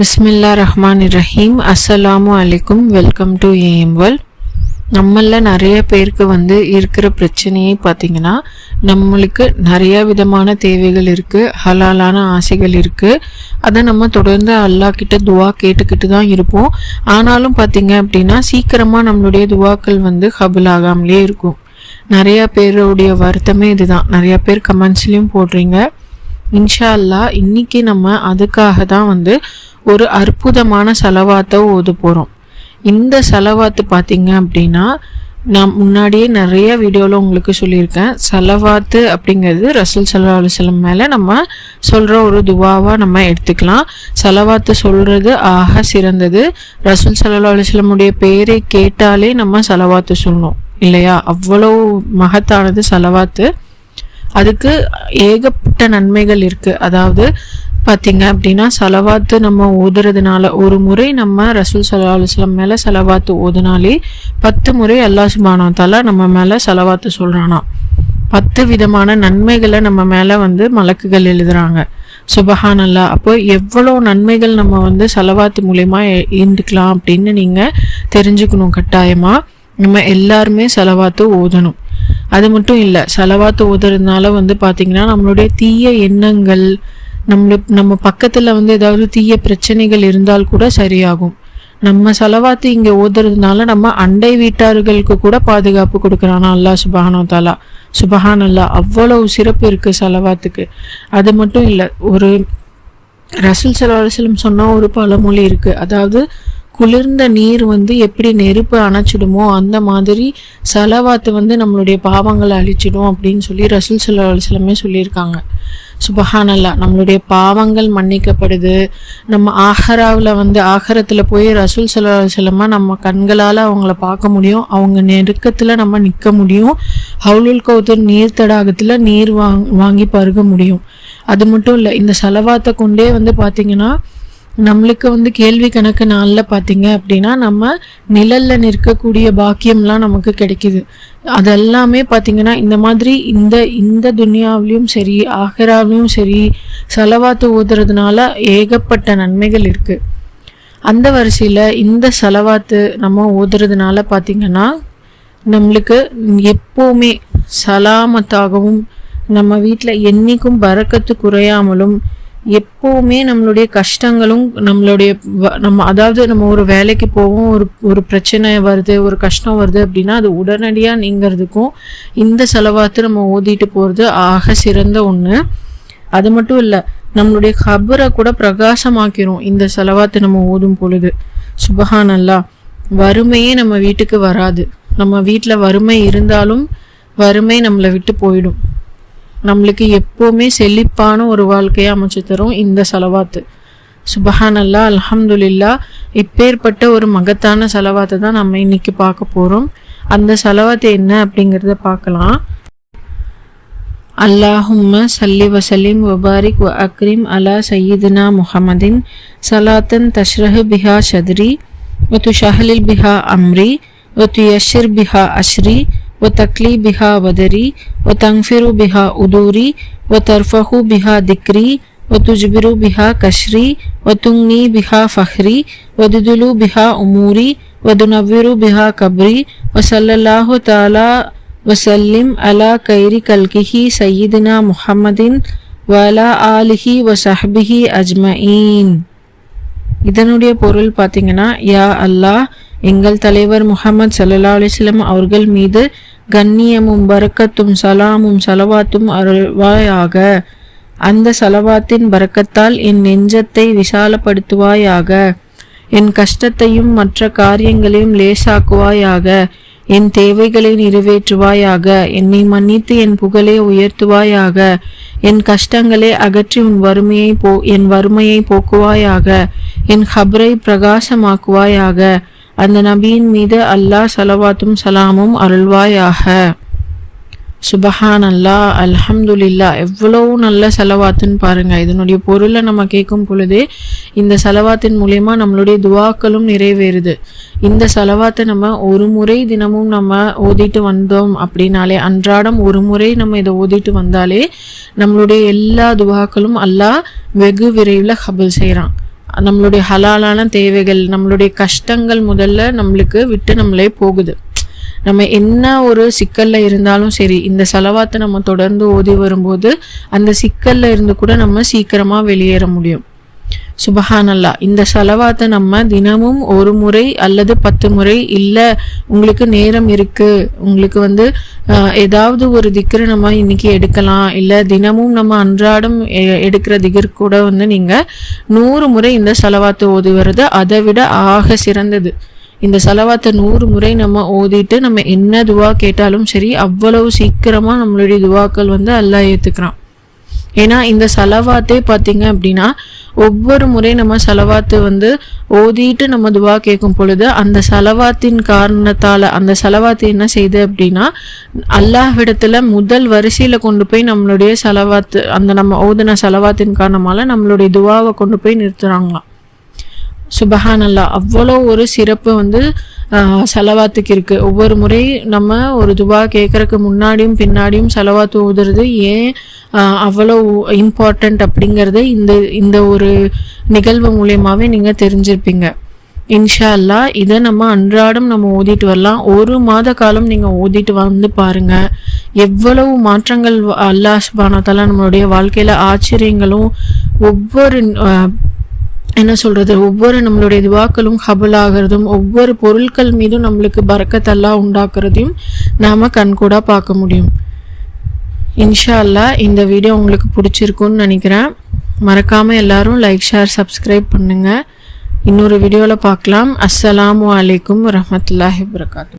பிஸ்மில்லா ரஹ்மான் ரஹீம் அஸ்ஸலாமு அலைக்கும் welcome to AM world நம்மளில் நிறைய பேருக்கு வந்து இருக்கிற பிரச்சனையே பார்த்தீங்கன்னா நம்மளுக்கு நிறைய விதமான தேவைகள் இருக்குது ஹலாலான ஆசைகள் இருக்குது அதை நம்ம தொடர்ந்து அல்லாஹ் கிட்ட துவா கேட்டுக்கிட்டு தான் இருப்போம். ஆனாலும் பார்த்திங்க அப்படின்னா சீக்கிரமாக நம்மளுடைய துவாக்கள் வந்து ஹபுல் ஆகாமலே இருக்கும். நிறையா பேருடைய வருத்தமே இதுதான். நிறையா பேர் கமெண்ட்ஸ்லேயும் போடுறீங்க. இன்ஷா அல்லா இன்னைக்கு நம்ம அதுக்காக தான் வந்து ஒரு அற்புதமான செலவாத்தை ஓது போகிறோம் இந்த செலவாத்து பார்த்தீங்க அப்படின்னா நான் முன்னாடியே நிறைய வீடியோவில் உங்களுக்கு சொல்லியிருக்கேன். செலவாத்து அப்படிங்கிறது ரசூல் சல்லா அலுவலம் மேலே நம்ம சொல்கிற ஒரு துவாவாக நம்ம எடுத்துக்கலாம். செலவாத்து சொல்கிறது ஆக சிறந்தது. ரசூல் சல்லா அலுவலமுடைய பேரை கேட்டாலே நம்ம செலவாத்து சொல்லணும். இல்லையா? அவ்வளோ மகத்தானது செலவாத்து. அதுக்கு ஏகப்பட்ட நன்மைகள் இருக்குது அதாவது பார்த்தீங்க அப்படின்னா செலவாத்து நம்ம ஓதுறதுனால ஒரு முறை நம்ம ரசூல் சல்லா அலுவலம் மேலே செலவாத்து ஓதுனாலே பத்து முறை அல்லா சுபானா நம்ம மேலே செலவாத்து சொல்கிறானா பத்து விதமான நன்மைகளை நம்ம மேலே வந்து மலக்குகள் எழுதுறாங்க. சுபஹான் அல்லா அப்போ எவ்வளோ நன்மைகள் நம்ம வந்து செலவாத்து மூலயமா இருந்துக்கலாம் அப்படின்னு நீங்கள் தெரிஞ்சுக்கணும் கட்டாயமாக நம்ம எல்லாருமே செலவாத்து ஓதணும் அது மட்டும் இல்லை செலவாத்து ஓதுறதுனால வந்து பார்த்திங்கன்னா நம்மளுடைய தீய எண்ணங்கள் நம்மளு நம்ம பக்கத்தில் வந்து ஏதாவது தீய பிரச்சனைகள் இருந்தால் கூட சரியாகும். நம்ம செலவாத்து இங்கே ஓதுறதுனால நம்ம அண்டை வீட்டார்களுக்கு கூட பாதுகாப்பு கொடுக்குறானா அல்லா சுபஹானோ தாலா சுபஹான் அல்லா அவ்வளவு சிறப்பு இருக்குது செலவாத்துக்கு. அது மட்டும் இல்லை ஒரு ரசூல் சலாஹலம் சொன்னால் ஒரு பழமொழி இருக்குது அதாவது குளிர்ந்த நீர் வந்து எப்படி நெருப்பு அணைச்சிடுமோ அந்த மாதிரி செலவாத்து வந்து நம்மளுடைய பாவங்களை அழிச்சிடும் அப்படின்னு சொல்லி ரசூல் சல்லா அலுவலமே சொல்லியிருக்காங்க. சுபஹானல்லா நம்மளுடைய பாவங்கள் மன்னிக்கப்படுது. நம்ம ஆஹராவில் வந்து ஆஹரத்தில் போய் ரசூல் சல்லா அலுவலமாக நம்ம கண்களால் அவங்கள பார்க்க முடியும். அவங்க நெருக்கத்தில் நம்ம நிற்க முடியும். ஹவுலுல் கௌதர் நீர் தடாகத்தில் நீர் வாங் வாங்கி பருக முடியும். அது மட்டும் இல்லை இந்த செலவாத்தை கொண்டே வந்து பார்த்திங்கன்னா நம்மளுக்கு வந்து கேள்வி கணக்கு நாளில் பார்த்தீங்க அப்படின்னா நம்ம நிழலில் நிற்கக்கூடிய பாக்கியம்லாம் நமக்கு கிடைக்குது. அதெல்லாமே பார்த்திங்கன்னா இந்த மாதிரி இந்த இந்த துனியாவிலையும் சரி ஆஹராவிலையும் சரி செலவாத்து ஊதுறதுனால ஏகப்பட்ட நன்மைகள் இருக்குது அந்த வரிசையில் இந்த செலவாத்து நம்ம ஊதுறதுனால பார்த்திங்கன்னா நம்மளுக்கு எப்போவுமே சலாமத்தாகவும் நம்ம வீட்டில் என்றைக்கும் பறக்கத்து குறையாமலும் எப்போவுமே நம்மளுடைய கஷ்டங்களும் நம்மளுடைய நம்ம அதாவது நம்ம ஒரு வேலைக்கு போவோம் ஒரு ஒரு பிரச்சனை வருது ஒரு கஷ்டம் வருது அப்படின்னா அது உடனடியாக நீங்கிறதுக்கும் இந்த செலவாத்து நம்ம ஓதிட்டு போகிறது ஆக சிறந்த ஒன்று அது மட்டும் இல்லை நம்மளுடைய கபரை கூட பிரகாசமாக்கிறோம் இந்த செலவாத்து நம்ம ஓதும் பொழுது. சுபஹான் அல்லா வறுமையே நம்ம வீட்டுக்கு வராது. நம்ம வீட்டில் வறுமை இருந்தாலும் வறுமை நம்மளை விட்டு போயிடும். நம்மளுக்கு எப்போவுமே செழிப்பான ஒரு வாழ்க்கையை அமைச்சு தரும் இந்த செலவாத்து. சுபஹான் அல்லா அலமதுல்லா இப்பேற்பட்ட ஒரு மகத்தான செலவாத்தை தான் நம்ம இன்னைக்கு பார்க்க போகிறோம் அந்த செலவாத்து என்ன அப்படிங்கிறத பார்க்கலாம். அல்லாஹும்ம சல்லி வசலிம் வபாரிக் வ அக்ரிம் அலா சையீதுனா முஹமதின் சலாத்தன் தஷ்ரஹ் பிஹா சத்ரி வ துஷஹலில் பிஹா அம்ரி வ துயஷிர் பிஹா அஷ்ரி وتكلي بها ودري وتنفر بها أدوري وترفه بها ذكري وتجبر بها كشري وتغني بها فخري وتدل بها أموري وتنور بها كبري وصلى الله تعالى وسلم على خير كلكه سيدنا محمد وعلى آله وصحبه أجمعين இதனுடைய பொருள் பார்த்தீங்கன்னா யா அல்லாஹ் எங்கள் தலைவர் முகமது சல்லா அலிஸ்லம் அவர்கள் மீது கண்ணியமும் பரக்கத்தும் சலாமும் சலவாத்தும் அருள்வாயாக. அந்த சலவாத்தின் பறக்கத்தால் என் நெஞ்சத்தை விசாலப்படுத்துவாயாக. என் கஷ்டத்தையும் மற்ற காரியங்களையும் லேசாக்குவாயாக. என் தேவைகளை நிறைவேற்றுவாயாக. என்னை மன்னித்து என் புகழை உயர்த்துவாயாக. என் கஷ்டங்களை அகற்றி உன் வறுமையை போ என் வறுமையை போக்குவாயாக. என் ஹப்ரை பிரகாசமாக்குவாயாக. அந்த நபியின் மீது அல்லாஹ் சலவாத்தும் சலாமும் அருள்வாயாக. சுபஹான் அல்லா அல்ஹம்துலில்லா எவ்வளோ நல்ல செலவாத்துன்னு பாருங்கள் இதனுடைய பொருளை நம்ம கேட்கும் பொழுதே இந்த செலவாத்தின் மூலயமா நம்மளுடைய துவாக்களும் நிறைவேறுது. இந்த செலவாத்தை நம்ம ஒரு முறை தினமும் நம்ம ஓதிட்டு வந்தோம் அப்படின்னாலே அன்றாடம் ஒரு முறை நம்ம இதை ஓதிட்டு வந்தாலே நம்மளுடைய எல்லா துவாக்களும் அல்லாஹ் வெகு விரைவில் ஹபில் செய்கிறான் நம்மளுடைய ஹலாலான தேவைகள் நம்மளுடைய கஷ்டங்கள் முதல்ல நம்மளுக்கு விட்டு நம்மளே போகுது. நம்ம என்ன ஒரு சிக்கல்ல இருந்தாலும் சரி இந்த செலவாத்தை நம்ம தொடர்ந்து ஓதி வரும்போது அந்த சிக்கல்ல இருந்து கூட நம்ம சீக்கிரமா வெளியேற முடியும். சுபஹானல்லா. இந்த செலவாத்தை நம்ம தினமும் ஒரு முறை அல்லது பத்து முறை இல்லை உங்களுக்கு நேரம் இருக்குது உங்களுக்கு வந்து ஏதாவது ஒரு திக்ரு நம்ம இன்னைக்கு எடுக்கலாம். இல்லை தினமும் நம்ம அன்றாடம் எ- எடுக்கிற திகர் கூட வந்து நீங்கள் நூறு முறை இந்த செலவாத்தை ஓதி அதை விட ஆக சிறந்தது. இந்த செலவாத்தை நூறு முறை நம்ம ஓதிட்டு நம்ம என்ன துவா கேட்டாலும் சரி அவ்வளவு சீக்கிரமாக நம்மளுடைய துவாக்கள் வந்து அல்லா ஏத்துக்கிறான். ஏன்னா இந்த செலவாத்தே பார்த்தீங்க அப்படின்னா ஒவ்வொரு முறை நம்ம செலவாத்து வந்து ஓதிட்டு நம்ம துவா கேட்கும் பொழுது அந்த செலவாத்தின் காரணத்தால் அந்த செலவாத்து என்ன செய்யுது அப்படின்னா அல்லாஹ்விடத்தில் முதல் வரிசையில் கொண்டு போய் நம்மளுடைய செலவாத்து அந்த நம்ம ஓதுன செலவாத்தின் காரணமால நம்மளுடைய துவாவை கொண்டு போய் நிறுத்துறாங்களாம். சுபஹானல்லா அவ்வளோ ஒரு சிறப்பு வந்து செலவாத்துக்கு இருக்குது ஒவ்வொரு முறை நம்ம ஒரு துவா கேட்குறக்கு முன்னாடியும் பின்னாடியும் செலவாத்து ஊதுறது ஏன் அவ்வளோ இம்பார்ட்டண்ட் அப்படிங்கிறத இந்த இந்த ஒரு நிகழ்வு மூலயமாவே நீங்கள் தெரிஞ்சிருப்பீங்க. இன்ஷா அல்லா இதை நம்ம அன்றாடம் நம்ம ஓதிட்டு வரலாம். ஒரு மாத காலம் நீங்கள் ஓதிட்டு வந்து பாருங்க. எவ்வளவு மாற்றங்கள் அல்லாஹ் சுபானத்தால நம்மளுடைய வாழ்க்கையில் ஆச்சரியங்களும் ஒவ்வொரு என்ன சொல்கிறது ஒவ்வொரு நம்மளுடைய துவாக்களும் ஹபல் ஆகிறதும் ஒவ்வொரு பொருட்கள் மீதும் நம்மளுக்கு பறக்கத்தெல்லாம் உண்டாக்குறதையும் நாம் கண்கூடாக பார்க்க முடியும். இன்ஷா அல்லாஹ் இந்த வீடியோ உங்களுக்கு பிடிச்சிருக்குன்னு நினைக்கிறேன். மறக்காமல் எல்லோரும் லைக் ஷேர் சப்ஸ்கிரைப் பண்ணுங்கள் இன்னொரு வீடியோவில் பார்க்கலாம். அஸ்ஸலாமு அலைக்கும் வரஹ்மத்துல்லாஹி வபரகாத்துஹு.